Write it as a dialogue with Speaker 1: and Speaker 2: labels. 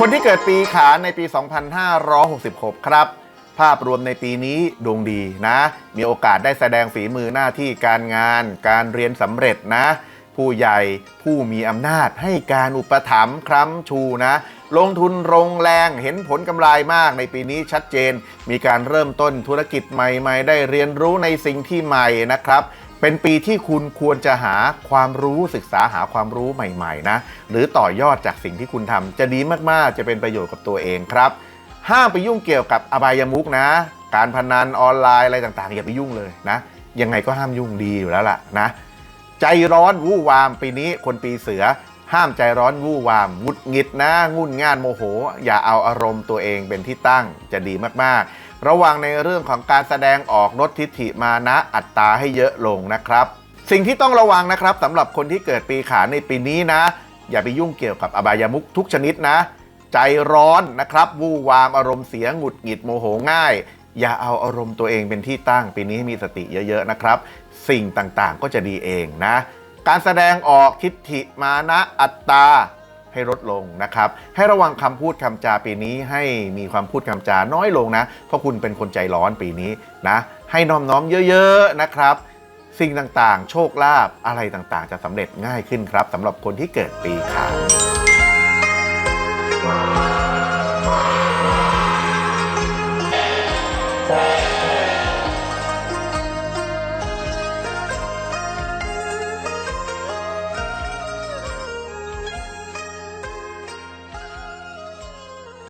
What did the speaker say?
Speaker 1: คนที่เกิดปีขานในปี 2566 ครับ ภาพรวมในปีนี้ดวงดีนะ มีโอกาสได้แสดงฝีมือหน้าที่การงาน การเรียนสำเร็จนะ ผู้ใหญ่ผู้มีอำนาจให้การอุปถัมภ์ครั้ำชูนะ ลงทุนลงแรงเห็นผลกำไรมากในปีนี้ชัดเจน มีการเริ่มต้นธุรกิจใหม่ ๆ ได้เรียนรู้ในสิ่งที่ใหม่นะครับ เป็นปีที่คุณควรจะหาความรู้ศึกษาหาความรู้ใหม่ ๆ นะ หรือต่อยอดจากสิ่งที่คุณทำจะดีมากๆ จะเป็นประโยชน์กับตัวเองครับ ห้ามไปยุ่งเกี่ยวกับอบายมุกนะ การพนันออนไลน์อะไรต่างๆอย่าไปยุ่งเลยนะ ยังไงก็ห้ามยุ่งดีอยู่แล้วล่ะนะ ใจร้อนวู่วามปีนี้คนปีเสือ ห้ามใจร้อนวู่วามหงุดหงิดนะ งุ่นง่านโมโห อย่าเอาอารมณ์ตัวเองเป็นที่ตั้งจะดีมากๆ ระวังในเรื่องของการแสดงออกลดทิฐิมานะอัตตาให้เยอะลงนะครับ สิ่งที่ต้องระวังนะครับสำหรับคนที่เกิดปีขานในปีนี้นะ อย่าไปยุ่งเกี่ยวกับอบายามุขทุกชนิดนะ ใจร้อนนะครับวู่วามอารมณ์เสียหงุดหงิดโมโหง่าย อย่าเอาอารมณ์ตัวเองเป็นที่ตั้ง ปีนี้ให้มีสติเยอะๆนะครับ สิ่งต่างๆก็จะดีเองนะ การแสดงออกทิฐิมานะอัตตา ให้ลดลงนะครับ ให้ระวังคำพูดคำจาปีนี้ให้มีความพูดคำจาน้อยลงนะ เพราะคุณเป็นคนใจร้อนปีนี้นะ ให้น้อมน้อมเยอะๆนะครับ สิ่งต่างๆ โชคลาภอะไรต่างๆ จะสำเร็จง่ายขึ้นครับสำหรับคนที่เกิดปีขาน